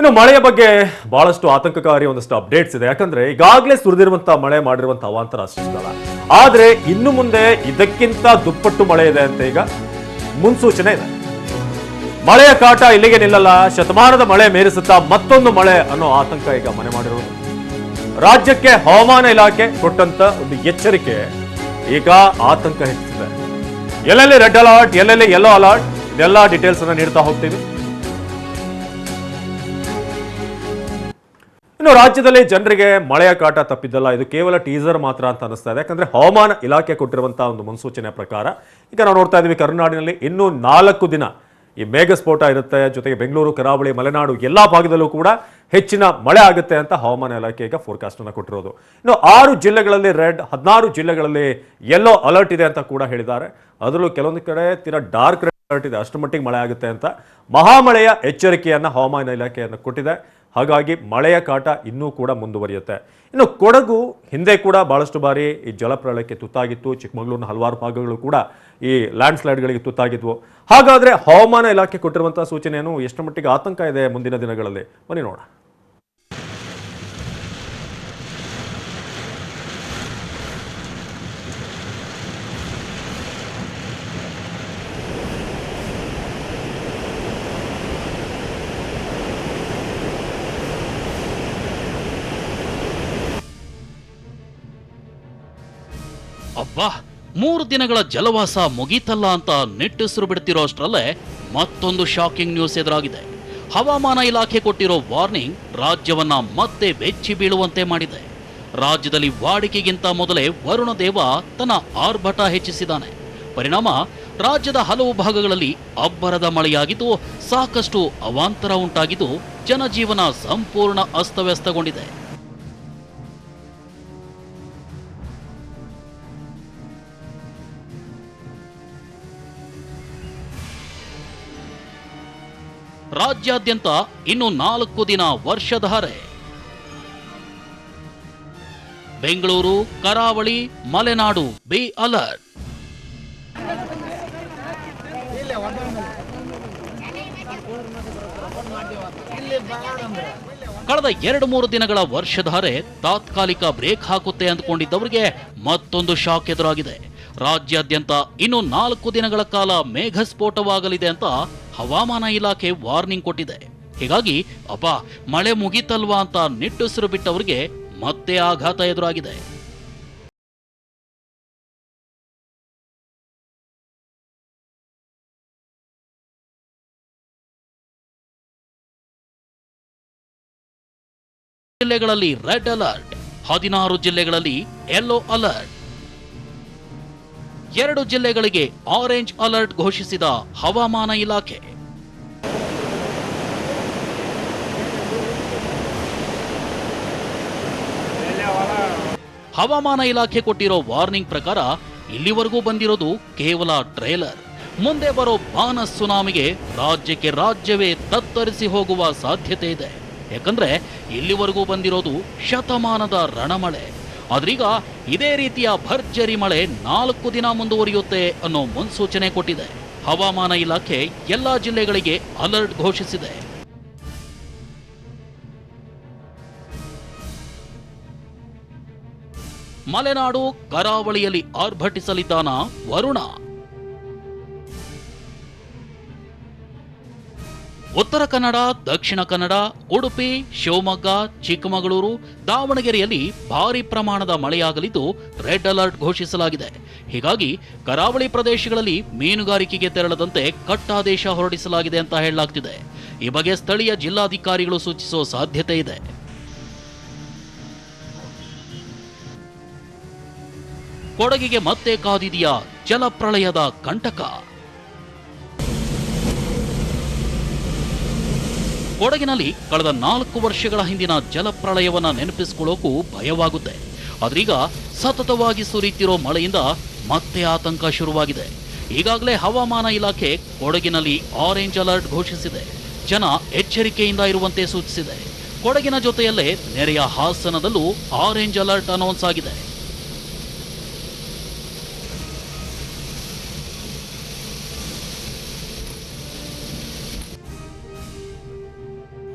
ಇನ್ನು ಮಳೆಯ ಬಗ್ಗೆ ಬಹಳಷ್ಟು ಆತಂಕಕಾರಿ ಒಂದಷ್ಟು ಅಪ್ಡೇಟ್ಸ್ ಇದೆ. ಯಾಕಂದ್ರೆ ಈಗಾಗಲೇ ಸುರಿದಿರುವಂತ ಮಳೆ ಮಾಡಿರುವಂತಹ ಅವಾಂತರ ಅಷ್ಟಿಷ್ಟಲ್ಲ ಆದ್ರೆ ಇನ್ನು ಮುಂದೆ ಇದಕ್ಕಿಂತ ದುಪ್ಪಟ್ಟು ಮಳೆ ಇದೆ ಅಂತ ಈಗ ಮುನ್ಸೂಚನೆ ಇದೆ. ಮಳೆಯ ಕಾಟ ಇಲ್ಲಿಗೆ ನಿಲ್ಲಲ್ಲ. ಶತಮಾನದ ಮಳೆ ಮೇರಿಸುತ್ತಾ ಮತ್ತೊಂದು ಮಳೆ ಅನ್ನೋ ಆತಂಕ ಈಗ ಮನೆ ಮಾಡಿರುವುದು ರಾಜ್ಯಕ್ಕೆ ಹವಾಮಾನ ಇಲಾಖೆ ಕೊಟ್ಟಂತ ಒಂದು ಎಚ್ಚರಿಕೆ ಈಗ ಆತಂಕ ಹೆಚ್ಚಿದೆ ಎಲ್ಲೆಲ್ಲಿ ರೆಡ್ ಅಲರ್ಟ್ ಎಲ್ಲೆಲ್ಲಿ ಯೆಲ್ಲೋ ಅಲರ್ಟ್ ಇದೆಲ್ಲ ಡೀಟೇಲ್ಸ್ ಅನ್ನ ನೀಡ್ತಾ ಹೋಗ್ತೀವಿ ಇನ್ನು ರಾಜ್ಯದಲ್ಲಿ ಜನರಿಗೆ ಮಳೆಯ ಕಾಟ ತಪ್ಪಿದ್ದಲ್ಲ, ಇದು ಕೇವಲ ಟೀಸರ್ ಮಾತ್ರ ಅಂತ ಅನಿಸ್ತಾ ಇದೆ. ಯಾಕಂದ್ರೆ ಹವಾಮಾನ ಇಲಾಖೆ ಕೊಟ್ಟಿರುವಂತಹ ಒಂದು ಮುನ್ಸೂಚನೆ ಪ್ರಕಾರ ಈಗ ನಾವು ನೋಡ್ತಾ ಇದ್ದೀವಿ ಕರ್ನಾಡಿನಲ್ಲಿ ಇನ್ನೂ ನಾಲ್ಕು ದಿನ ಈ ಮೇಘಸ್ಫೋಟ ಇರುತ್ತೆ. ಜೊತೆಗೆ ಬೆಂಗಳೂರು, ಕರಾವಳಿ, ಮಲೆನಾಡು ಎಲ್ಲಾ ಭಾಗದಲ್ಲೂ ಕೂಡ ಹೆಚ್ಚಿನ ಮಳೆ ಆಗುತ್ತೆ ಅಂತ ಹವಾಮಾನ ಇಲಾಖೆ ಈಗ ಫೋರ್ಕಾಸ್ಟ್ ಅನ್ನು ಕೊಟ್ಟಿರೋದು. ಇನ್ನು ಆರು ಜಿಲ್ಲೆಗಳಲ್ಲಿ ರೆಡ್, ಹದಿನಾರು ಜಿಲ್ಲೆಗಳಲ್ಲಿ ಯೆಲ್ಲೋ ಅಲರ್ಟ್ ಇದೆ ಅಂತ ಕೂಡ ಹೇಳಿದ್ದಾರೆ. ಅದರಲ್ಲೂ ಕೆಲವೊಂದು ಕಡೆ ತೀರಾ ಡಾರ್ಕ್ ರೆಡ್ ಅಲರ್ಟ್ ಇದೆ. ಅಷ್ಟು ಮಟ್ಟಿಗೆ ಮಳೆ ಆಗುತ್ತೆ ಅಂತ ಮಹಾಮಳೆಯ ಎಚ್ಚರಿಕೆಯನ್ನು ಹವಾಮಾನ ಇಲಾಖೆಯನ್ನು ಕೊಟ್ಟಿದೆ. ಹಾಗಾಗಿ ಮಳೆಯ ಕಾಟ ಇನ್ನೂ ಕೂಡ ಮುಂದುವರಿಯುತ್ತೆ. ಇನ್ನು ಕೊಡಗು ಹಿಂದೆ ಕೂಡ ಬಹಳಷ್ಟು ಬಾರಿ ಈ ಜಲಪ್ರಳಯಕ್ಕೆ ತುತ್ತಾಗಿತ್ತು. ಚಿಕ್ಕಮಗಳೂರಿನ ಹಲವಾರು ಭಾಗಗಳು ಕೂಡ ಈ ಲ್ಯಾಂಡ್ ಸ್ಲೈಡ್ಗಳಿಗೆ ತುತ್ತಾಗಿದ್ವು. ಹಾಗಾದ್ರೆ ಹವಾಮಾನ ಇಲಾಖೆ ಕೊಟ್ಟಿರುವಂಥ ಸೂಚನೆಯನ್ನು ಎಷ್ಟು ಮಟ್ಟಿಗೆ ಆತಂಕ ಇದೆ ಮುಂದಿನ ದಿನಗಳಲ್ಲಿ? ಬನ್ನಿ ನೋಡ ಅಬ್ಬಾ, ಮೂರು ದಿನಗಳ ಜಲವಾಸ ಮುಗೀತಲ್ಲ ಅಂತ ನಿಟ್ಟುಸಿರು ಬಿಡ್ತಿರೋ ಅಷ್ಟರಲ್ಲೇ ಮತ್ತೊಂದು ಶಾಕಿಂಗ್ ನ್ಯೂಸ್ ಎದುರಾಗಿದೆ. ಹವಾಮಾನ ಇಲಾಖೆ ಕೊಟ್ಟಿರೋ ವಾರ್ನಿಂಗ್ ರಾಜ್ಯವನ್ನ ಮತ್ತೆ ಬೆಚ್ಚಿ ಬೀಳುವಂತೆ ಮಾಡಿದೆ. ರಾಜ್ಯದಲ್ಲಿ ವಾಡಿಕೆಗಿಂತ ಮೊದಲೇ ವರುಣ ದೇವ ತನ್ನ ಆರ್ಭಟ ಹೆಚ್ಚಿಸಿದ್ದಾನೆ. ಪರಿಣಾಮ, ರಾಜ್ಯದ ಹಲವು ಭಾಗಗಳಲ್ಲಿ ಅಬ್ಬರದ ಮಳೆಯಾಗಿದ್ದು ಸಾಕಷ್ಟು ಅವಾಂತರ ಉಂಟಾಗಿದ್ದು ಜನಜೀವನ ಸಂಪೂರ್ಣ ಅಸ್ತವ್ಯಸ್ತಗೊಂಡಿದೆ. ರಾಜ್ಯಾದ್ಯಂತ ಇನ್ನು ನಾಲ್ಕು ದಿನ ವರ್ಷಧಾರೆ ಬೆಂಗಳೂರು, ಕರಾವಳಿ, ಮಲೆನಾಡು, ಬಿ ಅಲರ್ಟ್. ಕಳೆದ ಎರಡು ಮೂರು ದಿನಗಳ ವರ್ಷಧಾರೆ ತಾತ್ಕಾಲಿಕ ಬ್ರೇಕ್ ಹಾಕುತ್ತೆ ಅಂದ್ಕೊಂಡಿದ್ದವರಿಗೆ ಮತ್ತೊಂದು ಶಾಕ್ ಎದುರಾಗಿದೆ. ರಾಜ್ಯಾದ್ಯಂತ ಇನ್ನು ನಾಲ್ಕು ದಿನಗಳ ಕಾಲ ಮೇಘಸ್ಫೋಟವಾಗಲಿದೆ ಅಂತ ಹವಾಮಾನ ಇಲಾಖೆ ವಾರ್ನಿಂಗ್ ಕೊಟ್ಟಿದೆ. ಹೀಗಾಗಿ ಅಪ್ಪ, ಮಳೆ ಮುಗಿತಲ್ವಾ ಅಂತ ನಿಟ್ಟುಸಿರು ಬಿಟ್ಟವರಿಗೆ ಮತ್ತೆ ಆಘಾತ ಎದುರಾಗಿದೆ. ಜಿಲ್ಲೆಗಳಲ್ಲಿ ರೆಡ್ ಅಲರ್ಟ್, ಹದಿನಾರು ಜಿಲ್ಲೆಗಳಲ್ಲಿ ಯೆಲ್ಲೋ ಅಲರ್ಟ್. ಎರಡು ಜಿಲ್ಲೆಗಳಿಗೆ ಆರೆಂಜ್ ಅಲರ್ಟ್ ಘೋಷಿಸಿದ ಹವಾಮಾನ ಇಲಾಖೆ. ಹವಾಮಾನ ಇಲಾಖೆ ಕೊಟ್ಟಿರೋ ವಾರ್ನಿಂಗ್ ಪ್ರಕಾರ ಇಲ್ಲಿವರೆಗೂ ಬಂದಿರೋದು ಕೇವಲ ಟ್ರೇಲರ್. ಮುಂದೆ ಬರೋ ಬಾನ ಸುನಾಮಿಗೆ ರಾಜ್ಯಕ್ಕೆ ರಾಜ್ಯವೇ ತತ್ತರಿಸಿ ಹೋಗುವ ಸಾಧ್ಯತೆ ಇದೆ. ಯಾಕಂದ್ರೆ ಇಲ್ಲಿವರೆಗೂ ಬಂದಿರೋದು ಶತಮಾನದ ರಣಮಳೆ. ಆದ್ರೀಗ ಇದೇ ರೀತಿಯ ಭರ್ಜರಿ ಮಳೆ ನಾಲ್ಕು ದಿನ ಮುಂದುವರಿಯುತ್ತೆ ಅನ್ನೋ ಮುನ್ಸೂಚನೆ ಕೊಟ್ಟಿದೆ. ಹವಾಮಾನ ಇಲಾಖೆ ಎಲ್ಲಾ ಜಿಲ್ಲೆಗಳಿಗೆ ಅಲರ್ಟ್ ಘೋಷಿಸಿದೆ. ಮಲೆನಾಡು ಕರಾವಳಿಯಲ್ಲಿ ಆರ್ಭಟಿಸಲಿದ್ದಾನ ವರುಣ. ಉತ್ತರ ಕನ್ನಡ, ದಕ್ಷಿಣ ಕನ್ನಡ, ಉಡುಪಿ, ಶಿವಮೊಗ್ಗ, ಚಿಕ್ಕಮಗಳೂರು, ದಾವಣಗೆರೆಯಲ್ಲಿ ಭಾರಿ ಪ್ರಮಾಣದ ಮಳೆಯಾಗಲಿದ್ದು ರೆಡ್ ಅಲರ್ಟ್ ಘೋಷಿಸಲಾಗಿದೆ. ಹೀಗಾಗಿ ಕರಾವಳಿ ಪ್ರದೇಶಗಳಲ್ಲಿ ಮೀನುಗಾರಿಕೆಗೆ ತೆರಳದಂತೆ ಕಟ್ಟಾದೇಶ ಹೊರಡಿಸಲಾಗಿದೆ ಅಂತ ಹೇಳಲಾಗ್ತಿದೆ. ಈ ಬಗ್ಗೆ ಸ್ಥಳೀಯ ಜಿಲ್ಲಾಧಿಕಾರಿಗಳು ಸೂಚಿಸುವ ಸಾಧ್ಯತೆ ಇದೆ. ಕೊಡಗಿಗೆ ಮತ್ತೆ ಕಾದಿದೆಯಾ ಜಲಪ್ರಳಯದ ಕಂಟಕ. ಕೊಡಗಿನಲ್ಲಿ ಕಳೆದ ನಾಲ್ಕು ವರ್ಷಗಳ ಹಿಂದಿನ ಜಲಪ್ರಳಯವನ್ನ ನೆನಪಿಸಿಕೊಳ್ಳೋಕೂ ಭಯವಾಗುತ್ತೆ. ಆದ್ರೀಗ ಸತತವಾಗಿ ಸುರಿಯುತ್ತಿರೋ ಮಳೆಯಿಂದ ಮತ್ತೆ ಆತಂಕ ಶುರುವಾಗಿದೆ. ಈಗಾಗಲೇ ಹವಾಮಾನ ಇಲಾಖೆ ಕೊಡಗಿನಲ್ಲಿ ಆರೆಂಜ್ ಅಲರ್ಟ್ ಘೋಷಿಸಿದೆ. ಜನ ಎಚ್ಚರಿಕೆಯಿಂದ ಇರುವಂತೆ ಸೂಚಿಸಿದೆ. ಕೊಡಗಿನ ಜೊತೆಯಲ್ಲೇ ನೆರೆಯ ಹಾಸನದಲ್ಲೂ ಆರೆಂಜ್ ಅಲರ್ಟ್ ಅನೌನ್ಸ್ ಆಗಿದೆ.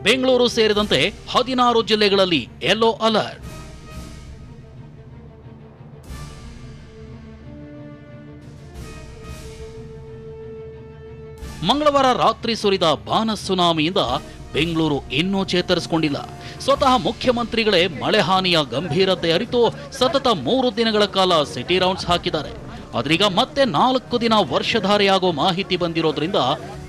ಬೆಂಗಳೂರು ಸೇರಿದಂತೆ ಹದಿನಾರು ಜಿಲ್ಲೆಗಳಲ್ಲಿ ಯೆಲ್ಲೋ ಅಲರ್ಟ್ ಮಂಗಳವಾರ ರಾತ್ರಿ ಸುರಿದ ಬಾನ ಸುನಾಮಿಯಿಂದ ಬೆಂಗಳೂರು ಇನ್ನೂ ಚೇತರಿಸಿಕೊಂಡಿಲ್ಲ. ಸ್ವತಃ ಮುಖ್ಯಮಂತ್ರಿಗಳೇ ಮಳೆ ಹಾನಿಯ ಗಂಭೀರತೆ ಅರಿತು ಸತತ ಮೂರು ದಿನಗಳ ಕಾಲ ಸಿಟಿ ರೌಂಡ್ಸ್ ಹಾಕಿದ್ದಾರೆ. ಆದ್ರೀಗ ಮತ್ತೆ ನಾಲ್ಕು ದಿನ ವರ್ಷಧಾರೆಯಾಗೋ ಮಾಹಿತಿ ಬಂದಿರೋದ್ರಿಂದ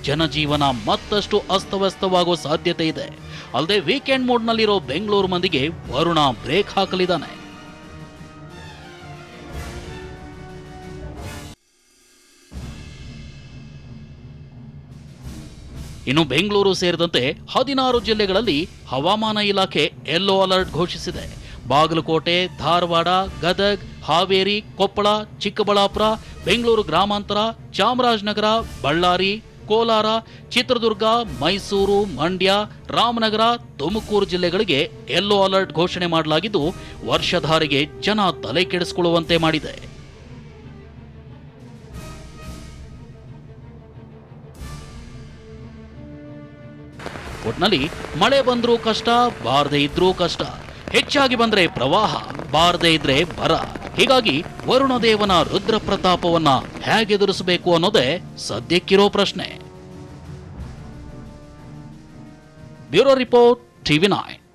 ಜನಜೀವನ ಮತ್ತಷ್ಟು ಅಸ್ತವ್ಯಸ್ತವಾಗೋ ಸಾಧ್ಯತೆ ಇದೆ. ಅಲ್ಲದೆ ವೀಕೆಂಡ್ ಮೋಡ್ನಲ್ಲಿರೋ ಬೆಂಗಳೂರು ಮಂದಿಗೆ ವರುಣ ಬ್ರೇಕ್ ಹಾಕಲಿದ್ದಾನೆ. ಇನ್ನು ಬೆಂಗಳೂರು ಸೇರಿದಂತೆ ಹದಿನಾರು ಜಿಲ್ಲೆಗಳಲ್ಲಿ ಹವಾಮಾನ ಇಲಾಖೆ ಯೆಲ್ಲೋ ಅಲರ್ಟ್ ಘೋಷಿಸಿದೆ. ಬಾಗಲಕೋಟೆ, ಧಾರವಾಡ, ಗದಗ್, ಹಾವೇರಿ, ಕೊಪ್ಪಳ, ಚಿಕ್ಕಬಳ್ಳಾಪುರ, ಬೆಂಗಳೂರು ಗ್ರಾಮಾಂತರ, ಚಾಮರಾಜನಗರ, ಬಳ್ಳಾರಿ ಕೋಲಾರ, ಚಿತ್ರದುರ್ಗ, ಮೈಸೂರು, ಮಂಡ್ಯ, ರಾಮನಗರ, ತುಮಕೂರು ಜಿಲ್ಲೆಗಳಿಗೆ ಯೆಲ್ಲೋ ಅಲರ್ಟ್ ಘೋಷಣೆ ಮಾಡಲಾಗಿದ್ದು, ವರ್ಷಧಾರಿಗೆ ಜನ ತಲೆ ಕೆಡಿಸಿಕೊಳ್ಳುವಂತೆ ಮಾಡಿದೆ. ಒಟ್ನಲ್ಲಿ ಮಳೆ ಬಂದರೂ ಕಷ್ಟ, ಬಾರದೆ ಇದ್ರೂ ಕಷ್ಟ. ಹೆಚ್ಚಾಗಿ ಬಂದ್ರೆ ಪ್ರವಾಹ, ಬಾರದೇ ಇದ್ರೆ ಬರ. ಹೀಗಾಗಿ ವರುಣದೇವನ ರುದ್ರ ಪ್ರತಾಪವನ್ನ ಹೇಗೆದುರಿಸಬೇಕು ಅನ್ನೋದೇ ಸದ್ಯಕ್ಕಿರೋ ಪ್ರಶ್ನೆ. Bureau report TV nine.